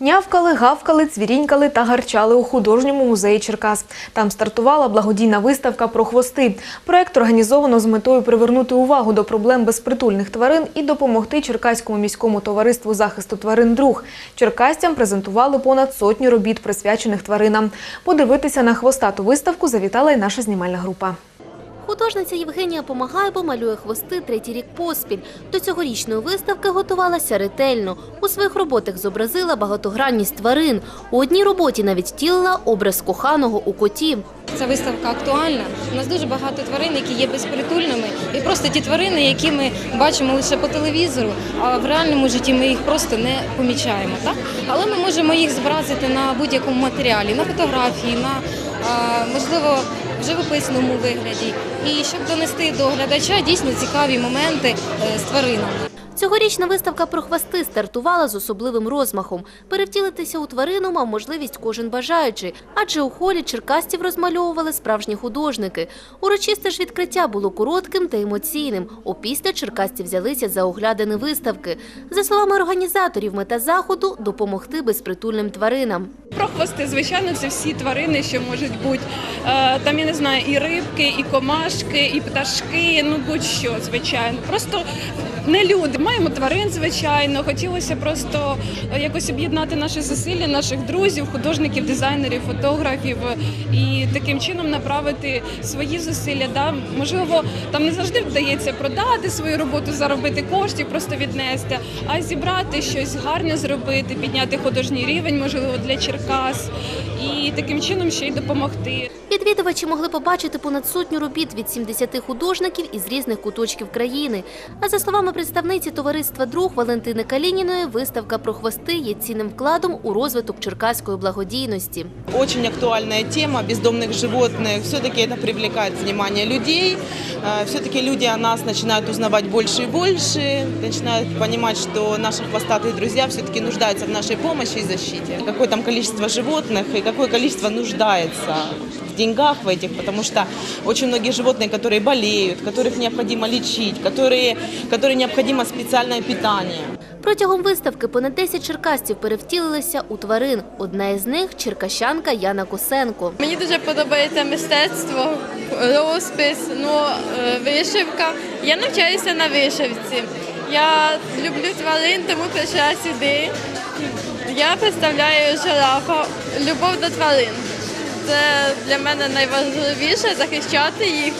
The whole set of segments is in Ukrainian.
Нявкали, гавкали, цвірінькали та гарчали у художньому музеї Черкас. Там стартувала благодійна виставка про хвости. Проект організовано з метою привернути увагу до проблем безпритульних тварин і допомогти Черкаському міському товариству захисту тварин друг. Черкасцям презентували понад сотню робіт, присвячених тваринам. Подивитися на хвостату виставку завітала й наша знімальна група. Художниця Євгенія Помагайбо малює хвости третій рік поспіль. До цьогорічної виставки готувалася ретельно. У своїх роботах зобразила багатогранність тварин. У одній роботі навіть втілила образ коханого у коті. Ця виставка актуальна. У нас дуже багато тварин, які є безпритульними, і просто ті тварини, які ми бачимо лише по телевізору, а в реальному житті ми їх просто не помічаємо. Так? Але ми можемо їх зобразити на будь-якому матеріалі, на фотографії, на можливо в живописному вигляді. І щоб донести до глядача дійсно цікаві моменти е, з тваринами. Цьогорічна виставка про хвости стартувала з особливим розмахом. Перевтілитися у тварину мав можливість кожен бажаючий, адже у холі черкастів розмальовували справжні художники. Урочисте ж відкриття було коротким та емоційним. Опісля черкасці взялися за оглядини виставки. За словами організаторів, мета заходу допомогти безпритульним тваринам. Про хвости, звичайно, це всі тварини, що можуть бути. Е, Там я не знаю, і рибки, і комашки, і пташки, ну будь-що, звичайно. Просто не люди. Маємо тварин, звичайно. Хотілося просто е, якось об'єднати наші зусилля, наших друзів, художників, дизайнерів, фотографів і таким чином направити свої зусилля. Да? Можливо, там не завжди вдається продати свою роботу, заробити коштів, просто віднести, а зібрати щось гарне зробити, підняти художній рівень, можливо, для Черкас, і таким чином ще й допомогти. Відвідувачі могли побачити понад сотню робіт від 70 художників із різних куточків країни. А за словами представниці товариства «Друг» Валентини Калініної, виставка про хвости є цінним вкладом у розвиток черкаської благодійності. Очень актуальная тема бездомных животных. Все-таки это привлекает внимание людей. Э, Все-таки люди о нас начинают узнавать больше и больше, начинают понимать, что наши хвостатые друзья все-таки нуждаются в нашей помощи и защите. Какое там количество животных и какое количество нуждается в деньгах в этих, потому что очень многие животные, которые болеют, которых необходимо лечить, которые, которые необходимо специальное питание. Протягом виставки понад 10 черкасців перевтілилися у тварин. Одна із них – черкащанка Яна Косенко. Мені дуже подобається мистецтво, розпис, ну, е, вишивка. Я навчаюся на вишивці. Я люблю тварин, тому прийшла сюди. Я представляю жирафа, любов до тварин. Це для мене найважливіше захищати їх.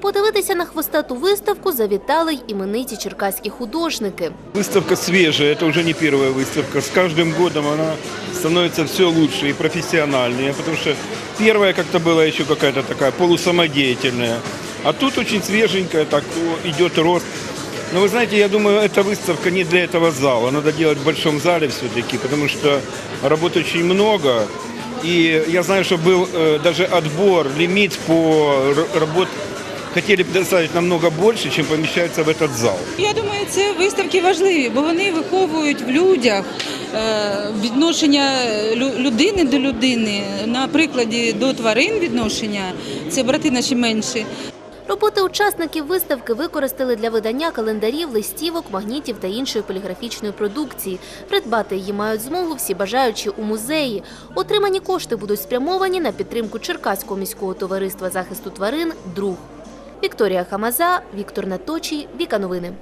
Подивитися на хвостату виставку завітали й імениті черкаські художники. Выставка свежая, это уже не первая выставка. С каждым годом она становится все лучше и профессиональнее, потому что первая как-то была еще какая-то такая полусамодеятельная. А тут очень свеженькая, так о, идет рост. Но вы знаете, я думаю, эта выставка не для этого зала. Надо делать в большом зале все-таки, потому что работ очень много. И я знаю, что был э, даже отбор, лимит по р- работ. Хотели предоставить намного больше, чем помещается в этот зал. Я думаю, це виставки важливі, бо вони виховують в людях е, відношення лю- людини до людини. На прикладі до тварин відношення це брати наші менші. Роботи учасників виставки використали для видання календарів, листівок, магнітів та іншої поліграфічної продукції. Придбати її мають змогу всі бажаючі у музеї. Отримані кошти будуть спрямовані на підтримку Черкаського міського товариства захисту тварин «Друг». Вікторія Хамаза, Віктор Наточій, Віка Новини.